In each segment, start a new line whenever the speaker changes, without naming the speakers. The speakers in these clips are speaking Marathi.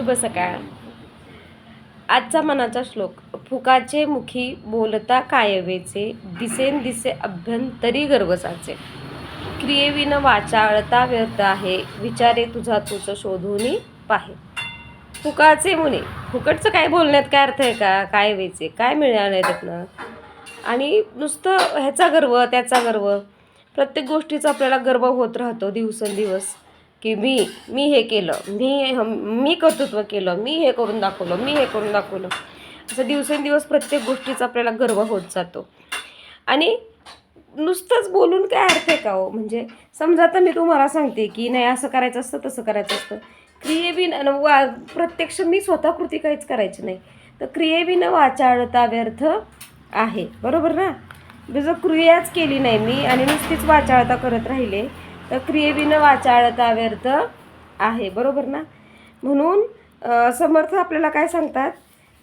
शुभ सकाळ. आजचा मनाचा श्लोक फुकाचे मुखी बोलता कायवेचे दिसेन दिसे अभ्यंतरी गर्वसाचे. क्रियेविन वाचाळता व्यर्थ आहे विचारे तुझा तुझं शोधून पाहे. फुकाचे मुने फुकटचं काय बोलण्यात काय अर्थ आहे का? काय वेचे काय मिळणार त्यातनं? आणि नुसतं ह्याचा गर्व त्याचा गर्व. प्रत्येक गोष्टीचा आपल्याला गर्व होत राहतो दिवसेंदिवस. की मी मी हे केलं मी मी कर्तृत्व केलं मी हे करून दाखवलं मी हे करून दाखवलं. असं दिवसेंदिवस प्रत्येक गोष्टीचा आपल्याला गर्व होत जातो. आणि नुसतंच बोलून काय अर्थ आहे का हो? म्हणजे समजा आता मी तुम्हाला सांगते की नाही असं करायचं असतं तसं करायचं असतं. क्रियेविन वा प्रत्यक्ष मी स्वतः कृती काहीच करायची नाही. तर क्रियेविन वाचाळता व्यर्थ आहे. बरोबर ना? जर क्रियाच केली नाही मी आणि नुसतीच वाचाळता करत राहिले तर क्रियेविनं वाचाळता व्यर्थ आहे बरोबर ना? म्हणून समर्थ आपल्याला काय सांगतात?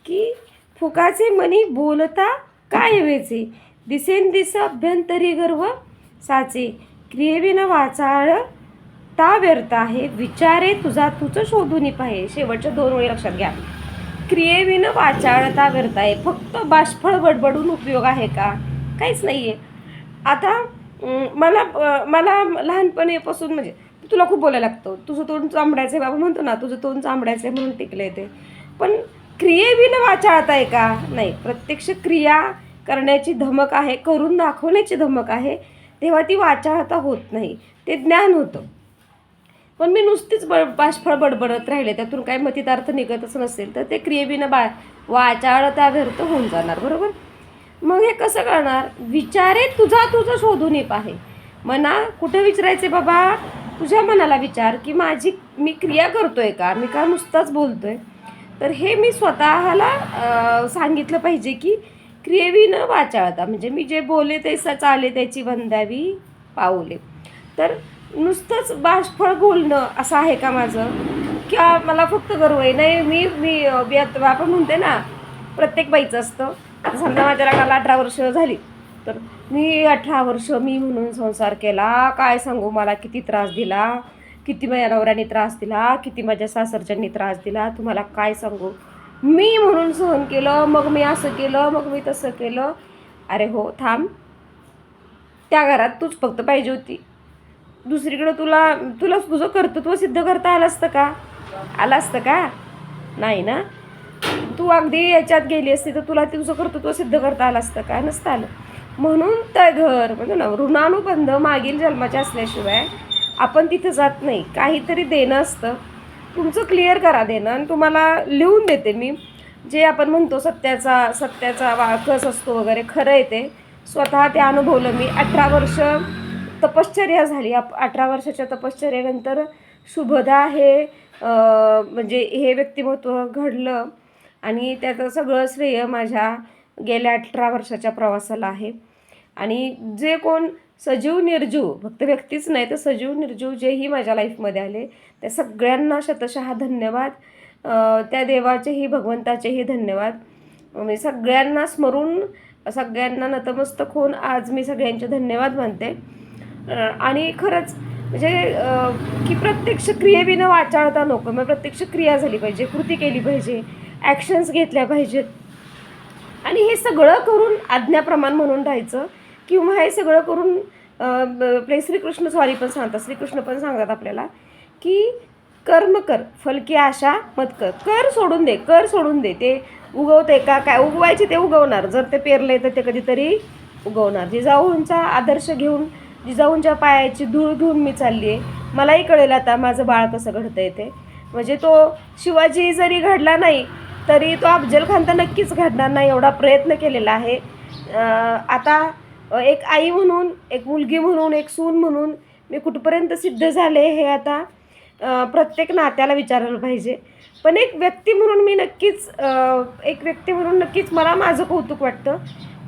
की फुकाचे मनी बोलता काय वेचे? दिसेन दिस अभ्यंतरी गर्व साचे. क्रियेविनं वाचाळ ता व्यर्थ आहे. विचारे तुझा तुझं शोधून पाहे. शेवटच्या दोन वेळी लक्षात घ्या. क्रियेविनं वाचाळता व्यर्थ आहे. फक्त बाष्फळ बडबडून उपयोग आहे का? काहीच नाही आहे आता मला मला लहानपणीपासून म्हणजे तुला खूप बोलायला लागतं. तुझं तोंड चांबडायचं आहे बाबा म्हणतो ना तुझं तोंड चांबडायचं आहे म्हणून टिकलं ते. पण क्रियेविन वाचाळता आहे का? नाही प्रत्यक्ष क्रिया करण्याची धमक आहे करून दाखवण्याची धमक आहे तेव्हा ती वाचाळता होत नाही ते ज्ञान होतं. पण मी नुसतीच बड बाष्फळ बडबडत राहिले त्यातून काय मतितार्थ निघतच नसेल तर ते क्रियेविनं बा वाचाळता व्यर्थ होऊन जाणार बरोबर? मग हे कसं करणार? विचारे तुझा तुझं शोधून पाहे. मना कुठं विचारायचे बाबा? तुझ्या मनाला विचार की माझी मी क्रिया करतोय का? मी का नुसताच बोलतोय? तर हे मी स्वतःला सांगितलं पाहिजे की क्रियेवी न वाचाळता म्हणजे मी जे बोले ते स चाले त्याची वंदावी पाऊले. तर नुसतंच बाष्फळ बोलणं असं आहे का माझं? किंवा मला फक्त गर्व आहे? नाही मी मी अं, आपण म्हणते ना प्रत्येक बाईचं असतं. आता समजा माझ्या लग्नाला अठरा वर्ष झाली. तर मी अठरा वर्ष मी म्हणून संसार केला. काय सांगू मला? किती त्रास दिला? किती माझ्या नवऱ्याने त्रास दिला? किती माझ्या सासरच्यांनी त्रास दिला? तुम्हाला काय सांगू? मी म्हणून सहन केलं मग मी असं केलं मग मी तसं केलं. अरे हो थांब. त्या घरात तूच फक्त पाहिजे होती. दुसरीकडं तुला तुला तुझं कर्तृत्व सिद्ध करता आलं असतं का? आलं असतं का? नाही ना? तू अगदी याच्यात गेली असती तर तुला तुझं कर्तृत्व सिद्ध करता आलं असतं का? नसतं आलं. म्हणून तर घर म्हणजे ना ऋणानुबंध मागील जन्माचे असल्याशिवाय आपण तिथं जात नाही. काहीतरी देणं असतं. तुमचं क्लिअर करा देणं आणि तुम्हाला लिहून देते मी. जे आपण म्हणतो सत्याचा सत्याचा वाळकस असतो वगैरे खरं आहे ते. स्वतः ते अनुभवलं मी. अठरा वर्ष तपश्चर्या झाली. अप अठरा वर्षाच्या तपश्चर्यानंतर शुभदा हे म्हणजे हे व्यक्तिमत्व घडलं. आणि त्याचं सगळं श्रेय माझ्या गेल्या अठरा वर्षाच्या प्रवासाला आहे. आणि जे कोण सजीव निर्जीव फक्त व्यक्तीच नाही तर सजीव निर्जीव जेही माझ्या लाईफमध्ये आले त्या सगळ्यांना शतशः धन्यवाद. त्या देवाचेही भगवंताचेही धन्यवाद. मी सगळ्यांना स्मरून सगळ्यांना नतमस्तक होऊन आज मी सगळ्यांचे धन्यवाद मानते. आणि खरंच म्हणजे की प्रत्यक्ष क्रियेविनं वाचाळता नको मग प्रत्यक्ष क्रिया झाली पाहिजे कृती केली पाहिजे. ॲक्शन्स घेतल्या पाहिजेत. आणि हे सगळं करून आज्ञाप्रमाण म्हणून राहायचं किंवा हे सगळं करून आपले श्रीकृष्ण स्वारी पण सांगतात. श्रीकृष्ण पण सांगतात आपल्याला की कर्म कर फलकी आशा मत कर. कर सोडून दे कर सोडून दे. ते उगवते का काय उगवायचे ते उगवणार. जर ते पेरले तर ते कधीतरी उगवणार. जिजाऊंचा आदर्श घेऊन जिजाऊंच्या पायाची धूळ घेऊन मी चालली आहे मलाही कळेल आता माझं बाळ कसं घडतं येते म्हणजे तो शिवाजी जरी घडला नाही तरी तो अफजल खान तर नक्कीच घडणार नाही एवढा प्रयत्न केलेला आहे. आता एक आई म्हणून एक मुलगी म्हणून एक सून म्हणून मी कुठपर्यंत सिद्ध झाले हे आता प्रत्येक नात्याला विचारायला पाहिजे. पण एक व्यक्ती म्हणून मी नक्कीच एक व्यक्ती म्हणून नक्कीच मला माझं कौतुक वाटतं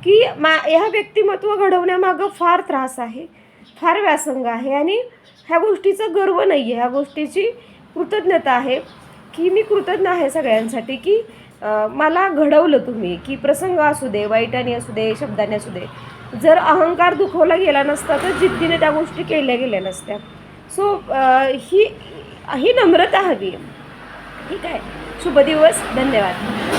की मा ह्या व्यक्तिमत्व घडवण्यामागं फार त्रास आहे फार व्यासंग आहे आणि ह्या गोष्टीचा गर्व नाही आहे ह्या गोष्टीची कृतज्ञता आहे. की मी कृतज्ञ आहे सगळ्यांसाठी की मला घडवलं तुम्ही की प्रसंग असू दे वाईटाने असू दे शब्दाने असू दे. जर अहंकार दुखवला गेला नसता तर जिद्दीने त्या गोष्टी केल्या गेल्या नसत्या. सो ही ही नम्रता हवी. ठीक आहे. शुभ दिवस. धन्यवाद.